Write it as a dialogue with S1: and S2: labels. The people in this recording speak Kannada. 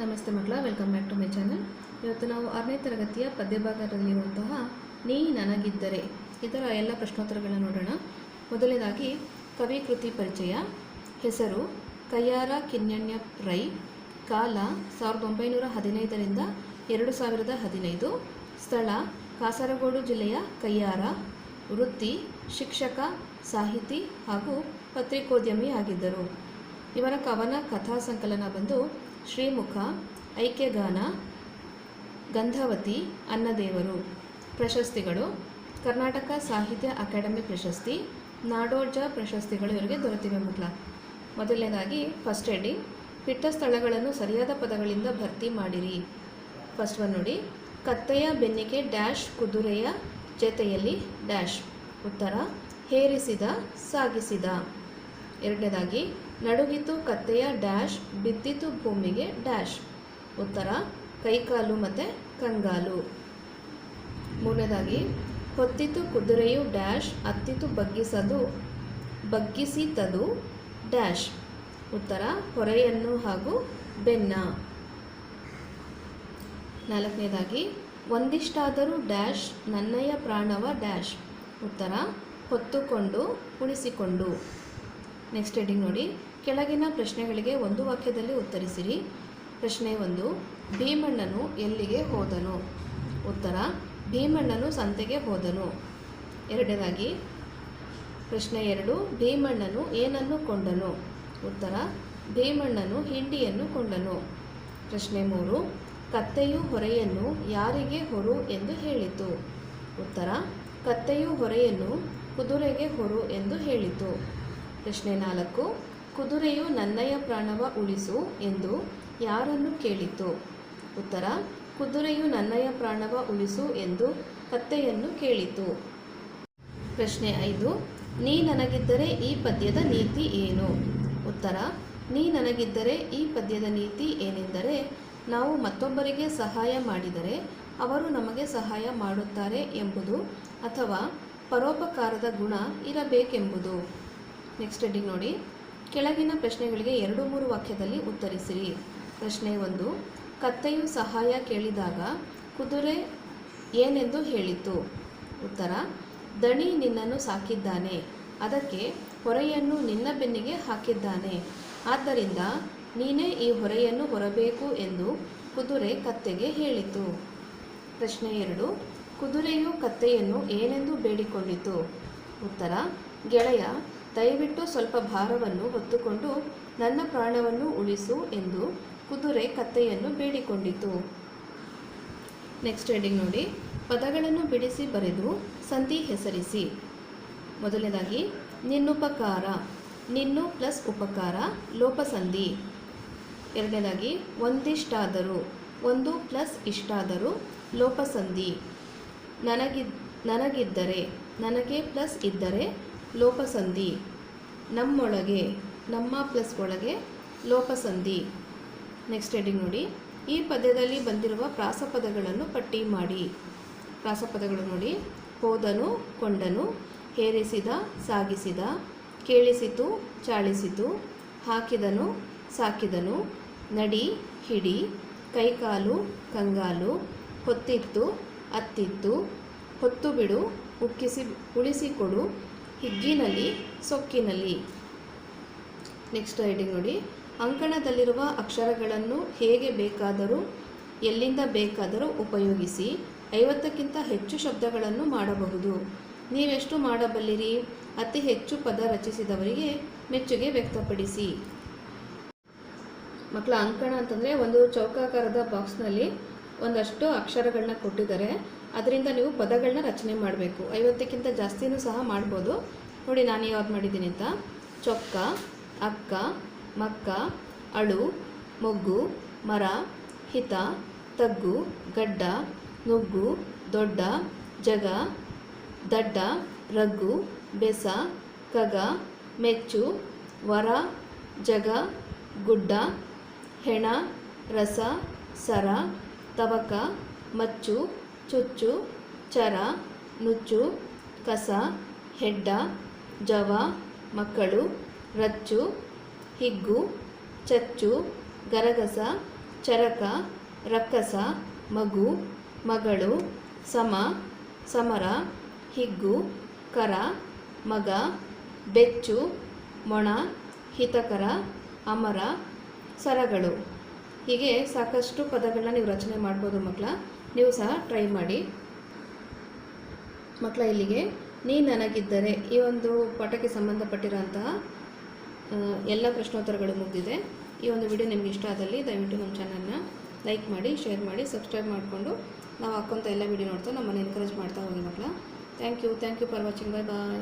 S1: ನಮಸ್ತೆ ಮಕ್ಕಳ, welcome back to my channel. ಇವತ್ತು ನಾವು ಆರನೇ ತರಗತಿಯ ಪದ್ಯಭಾಗದಲ್ಲಿರುವಂತಹ ನೀ ನನಗಿದ್ದರೆ ಇದರ ಎಲ್ಲ ಪ್ರಶ್ನೋತ್ತರಗಳನ್ನು ನೋಡೋಣ. ಮೊದಲನೇದಾಗಿ, ಕವಿ ಕೃತಿ ಪರಿಚಯ, ಹೆಸರು ಕಯ್ಯಾರ ಕಿನ್ಯಣ್ಯ ರೈ, ಕಾಲ ಸಾವಿರದ ಒಂಬೈನೂರ ಹದಿನೈದರಿಂದ ಎರಡು ಸಾವಿರದ ಹದಿನೈದು, ಸ್ಥಳ ಕಾಸರಗೋಡು ಜಿಲ್ಲೆಯ ಕಯ್ಯಾರ, ವೃತ್ತಿ, ಶಿಕ್ಷಕ, ಸಾಹಿತಿ ಹಾಗೂ ಪತ್ರಿಕೋದ್ಯಮಿ ಆಗಿದ್ದರು. ಇವರ ಕವನ, ಕಥಾ, ಸಂಕಲನ ಬಂದು ಶ್ರೀಮುಖ, ಐಕ್ಯಗಾನ, ಗಂಧವತಿ, ಅನ್ನದೇವರು, ಪ್ರಶಸ್ತಿಗಳು, ಕರ್ನಾಟಕ ಸಾಹಿತ್ಯ ಅಕಾಡೆಮಿ ಪ್ರಶಸ್ತಿ, ನಾಡೋಜ ಪ್ರಶಸ್ತಿಗಳು ಇವರಿಗೆ ದೊರೆತಿವೆ ಮಕ್ಕಳ ಮೊದಲನೇದಾಗಿ ಫಸ್ಟ್ ಹೆಡ್ಡಿಂಗ್ ಪಿಟ್ಟ ಸ್ಥಳಗಳನ್ನು ಸರಿಯಾದ ಪದಗಳಿಂದ ಭರ್ತಿ ಮಾಡಿರಿ. ಫಸ್ಟ್ ಒನ್ ನೋಡಿ, ಕತ್ತೆಯ ಬೆನ್ನಿಗೆ ಡ್ಯಾಶ್, ಕುದುರೆಯ ಜತೆಯಲ್ಲಿ ಡ್ಯಾಶ್. ಉತ್ತರ, ಹೇರಿಸಿದ, ಸಾಗಿಸಿದ. ಎರಡನೇದಾಗಿ ನಡುಗಿತು ಕತ್ತೆಯ ಡ್ಯಾಶ್, ಬಿದ್ದಿತು ಭೂಮಿಗೆ ಡ್ಯಾಶ್. ಉತ್ತರ, ಕೈಕಾಲು ಮತ್ತು ಕಂಗಾಲು. ಮೂರನೇದಾಗಿ, ಹೊತ್ತಿತು ಕುದುರೆಯು ಡ್ಯಾಶ್ ಹತ್ತಿತು ಬಗ್ಗಿಸದು, ಬಗ್ಗಿಸಿತದು ಡ್ಯಾಶ್. ಉತ್ತರ, ಹೊರೆಯನ್ನು ಹಾಗೂ ಬೆನ್ನ. ನಾಲ್ಕನೇದಾಗಿ, ಒಂದಿಷ್ಟಾದರೂ ಡ್ಯಾಶ್, ನನ್ನಯ ಪ್ರಾಣವ ಡ್ಯಾಶ್. ಉತ್ತರ, ಹೊತ್ತುಕೊಂಡು ಉಳಿಸಿಕೊಂಡು ನೆಕ್ಸ್ಟ್ ಹೆಡಿಂಗ್ ನೋಡಿ. ಕೆಳಗಿನ ಪ್ರಶ್ನೆಗಳಿಗೆ ಒಂದು ವಾಕ್ಯದಲ್ಲಿ ಉತ್ತರಿಸಿರಿ. ಪ್ರಶ್ನೆ ಒಂದು, ಭೀಮಣ್ಣನು ಎಲ್ಲಿಗೆ ಹೋದನು? ಉತ್ತರ, ಭೀಮಣ್ಣನು ಸಂತೆಗೆ ಹೋದನು. ಎರಡನೇದಾಗಿ, ಪ್ರಶ್ನೆ ಎರಡು, ಭೀಮಣ್ಣನು ಏನನ್ನು ಕೊಂಡನು? ಉತ್ತರ, ಭೀಮಣ್ಣನು ಹಿಂಡಿಯನ್ನು ಕೊಂಡನು. ಪ್ರಶ್ನೆ ಮೂರು, ಕತ್ತೆಯು ಹೊರೆಯನ್ನು ಯಾರಿಗೆ ಹೊರು ಎಂದು ಹೇಳಿತು? ಉತ್ತರ, ಕತ್ತೆಯು ಹೊರೆಯನ್ನು ಕುದುರೆಗೆ ಹೊರು ಎಂದು ಹೇಳಿತು. ಪ್ರಶ್ನೆ ನಾಲ್ಕು ಕುದುರೆಯು ನನ್ನಯ ಪ್ರಾಣವ ಉಳಿಸು ಎಂದು ಯಾರನ್ನು ಕೇಳಿತು? ಉತ್ತರ, ಕುದುರೆಯು ನನ್ನಯ ಪ್ರಾಣವ ಉಳಿಸು ಎಂದು ಕತ್ತೆಯನ್ನು ಕೇಳಿತು. ಪ್ರಶ್ನೆ ಐದು, ನೀ ನನಗಿದ್ದರೆ ಈ ಪದ್ಯದ ನೀತಿ ಏನು? ಉತ್ತರ, ನೀ ನನಗಿದ್ದರೆ ಈ ಪದ್ಯದ ನೀತಿ ಏನೆಂದರೆ, ನಾವು ಮತ್ತೊಬ್ಬರಿಗೆ ಸಹಾಯ ಮಾಡಿದರೆ ಅವರು ನಮಗೆ ಸಹಾಯ ಮಾಡುತ್ತಾರೆ ಎಂಬುದು ಅಥವಾ ಪರೋಪಕಾರದ ಗುಣ ಇರಬೇಕೆಂಬುದು. ನೆಕ್ಸ್ಟ್ ಹೆಡ್ಡಿಂಗ್ ನೋಡಿ. ಕೆಳಗಿನ ಪ್ರಶ್ನೆಗಳಿಗೆ ಎರಡು ಮೂರು ವಾಕ್ಯದಲ್ಲಿ ಉತ್ತರಿಸಿರಿ. ಪ್ರಶ್ನೆ ಒಂದು, ಕತ್ತೆಯು ಸಹಾಯ ಕೇಳಿದಾಗ ಕುದುರೆ ಏನೆಂದು ಹೇಳಿತು? ಉತ್ತರ, ದಣಿ ನಿನ್ನನ್ನು ಸಾಕಿದ್ದಾನೆ, ಅದಕ್ಕೆ ಹೊರೆಯನ್ನು ನಿನ್ನ ಬೆನ್ನಿಗೆ ಹಾಕಿದ್ದಾನೆ. ಆದ್ದರಿಂದ ನೀನೇ ಈ ಹೊರೆಯನ್ನು ಹೊರಬೇಕು ಎಂದು ಕುದುರೆ ಕತ್ತೆಗೆ ಹೇಳಿತು. ಪ್ರಶ್ನೆ ಎರಡು, ಕುದುರೆಯು ಕತ್ತೆಯನ್ನು ಏನೆಂದು ಬೇಡಿಕೊಂಡಿತು? ಉತ್ತರ, ಗೆಳೆಯ ದಯವಿಟ್ಟು ಸ್ವಲ್ಪ ಭಾರವನ್ನು ಹೊತ್ತುಕೊಂಡು ನನ್ನ ಪ್ರಾಣವನ್ನು ಉಳಿಸು ಎಂದು ಕುದುರೆ ಕತ್ತೆಯನ್ನು ಬೇಡಿಕೊಂಡಿತು. ನೆಕ್ಸ್ಟ್ ಹೆಡಿಂಗ್ ನೋಡಿ. ಪದಗಳನ್ನು ಬಿಡಿಸಿ ಬರೆದು ಸಂಧಿ ಹೆಸರಿಸಿ. ಮೊದಲನೇದಾಗಿ ನಿನ್ನುಪಕಾರ ನಿನ್ನು ಪ್ಲಸ್ ಉಪಕಾರ, ಲೋಪಸಂಧಿ. ಎರಡನೇದಾಗಿ, ಒಂದಿಷ್ಟಾದರೂ, ಒಂದು ಪ್ಲಸ್ ಇಷ್ಟಾದರೂ, ಲೋಪಸಂಧಿ. ನನಗಿದ್, ನನಗಿದ್ದರೆ, ನನಗೆ ಪ್ಲಸ್ ಇದ್ದರೆ ಲೋಪಸಂಧಿ. ನಮ್ಮೊಳಗೆ, ನಮ್ಮ ಪ್ಲಸ್ ಒಳಗೆ ಲೋಪಸಂಧಿ. ನೆಕ್ಸ್ಟ್ ಹೆಡಿಂಗ್ ನೋಡಿ. ಈ ಪದ್ಯದಲ್ಲಿ ಬಂದಿರುವ ಪ್ರಾಸಪದಗಳನ್ನು ಪಟ್ಟಿ ಮಾಡಿ. ಪ್ರಾಸಪದಗಳು ನೋಡಿ. ಹೋದನು, ಕೊಂಡನು, ಹೇರಿಸಿದ, ಸಾಗಿಸಿದ, ಕೇಳಿಸಿತು, ಚಾಳಿಸಿತು, ಹಾಕಿದನು, ಸಾಕಿದನು, ನಡಿ, ಹಿಡಿ, ಕೈಕಾಲು, ಕಂಗಾಲು, ಹೊತ್ತಿತ್ತು, ಅತ್ತಿತ್ತು, ಹೊತ್ತು ಬಿಡು, ಉಕ್ಕಿಸಿ, ಉಳಿಸಿಕೊಡು ಹಿಗ್ಗಿನಲ್ಲಿ, ಸೊಕ್ಕಿನಲ್ಲಿ. ನೆಕ್ಸ್ಟ್ ರೈಡಿಂಗ್ ನೋಡಿ. ಅಂಕಣದಲ್ಲಿರುವ ಅಕ್ಷರಗಳನ್ನು ಹೇಗೆ ಬೇಕಾದರೂ, ಎಲ್ಲಿಂದ ಬೇಕಾದರೂ ಉಪಯೋಗಿಸಿ, ಐವತ್ತಕ್ಕಿಂತ ಹೆಚ್ಚು ಶಬ್ದಗಳನ್ನು ಮಾಡಬಹುದು. ನೀವೆಷ್ಟು ಮಾಡಬಲ್ಲಿರಿ? ಅತಿ ಹೆಚ್ಚು ಪದ ರಚಿಸಿದವರಿಗೆ ಮೆಚ್ಚುಗೆ ವ್ಯಕ್ತಪಡಿಸಿ. ಮಕ್ಕಳ ಅಂಕಣ ಅಂತಂದರೆ ಒಂದು ಚೌಕಾಕಾರದ ಬಾಕ್ಸ್ನಲ್ಲಿ ಒಂದಷ್ಟು ಅಕ್ಷರಗಳನ್ನ ಕೊಟ್ಟಿದ್ದಾರೆ. ಅದರಿಂದ ನೀವು ಪದಗಳನ್ನ ರಚನೆ ಮಾಡಬೇಕು. ಐವತ್ತಕ್ಕಿಂತ ಜಾಸ್ತಿನೂ ಸಹ ಮಾಡ್ಬೋದು. ನೋಡಿ, ನಾನು ಯಾವ್ದು ಮಾಡಿದ್ದೀನಿ ಅಂತ. ಚೊಕ್ಕ, ಅಕ್ಕ, ಮಕ್ಕ, ಅಳು, ಮೊಗ್ಗು, ಮರ, ಹಿತ, ತಗ್ಗು, ಗಡ್ಡ, ನುಗ್ಗು, ದೊಡ್ಡ, ಜಗ, ದಡ್ಡ, ರಗ್ಗು, ಬೆಸ, ಕಗ, ಮೆಚ್ಚು, ವರ, ಜಗ, ಗುಡ್ಡ, ಹೆಣ, ರಸ, ಸರ ತವಕ ಮಚ್ಚು, ಚುಚ್ಚು, ಚರ, ನುಚ್ಚು, ಕಸ, ಹೆಡ್ಡ, ಜವ, ಮಕ್ಕಳು, ರಚ್ಚು, ಹಿಗ್ಗು, ಚಚ್ಚು, ಗರಗಸ, ಚರಕ, ರಕ್ಕಸ, ಮಗು, ಮಗಳು, ಸಮ, ಸಮರ, ಹಿಗ್ಗು, ಕರ, ಮಗ, ಬೆಚ್ಚು, ಮೊಣ, ಹಿತಕರ, ಅಮರ, ಸರಗಳು. ಹೀಗೆ ಸಾಕಷ್ಟು ಪದಗಳನ್ನ ನೀವು ರಚನೆ ಮಾಡ್ಬೋದು ಮಕ್ಕಳ ನೀವು ಸಹ ಟ್ರೈ ಮಾಡಿ. ಮಕ್ಕಳ ಇಲ್ಲಿಗೆ, ನೀ ನನಗಿದ್ದರೆ ಈ ಒಂದು ಪಾಠಕ್ಕೆ ಸಂಬಂಧಪಟ್ಟಿರೋಂತಹ ಎಲ್ಲ ಪ್ರಶ್ನೋತ್ತರಗಳು ಮುಗಿದಿದೆ. ಈ ಒಂದು ವಿಡಿಯೋ ನಿಮಗೆ ಇಷ್ಟ ಆದಲ್ಲಿ ದಯವಿಟ್ಟು ನಮ್ಮ ಚಾನಲ್ನ ಲೈಕ್ ಮಾಡಿ ಶೇರ್ ಮಾಡಿ ಸಬ್ಸ್ಕ್ರೈಬ್ ಮಾಡಿಕೊಂಡು ನಾವು ಹಾಕೋಂಥ ಎಲ್ಲ ವಿಡಿಯೋ ನೋಡ್ತಾ ನಮ್ಮನ್ನು ಎನ್ಕರೇಜ್ ಮಾಡ್ತಾ ಹೋಗಿ ಮಕ್ಕಳ thank you thank you for watching bye bye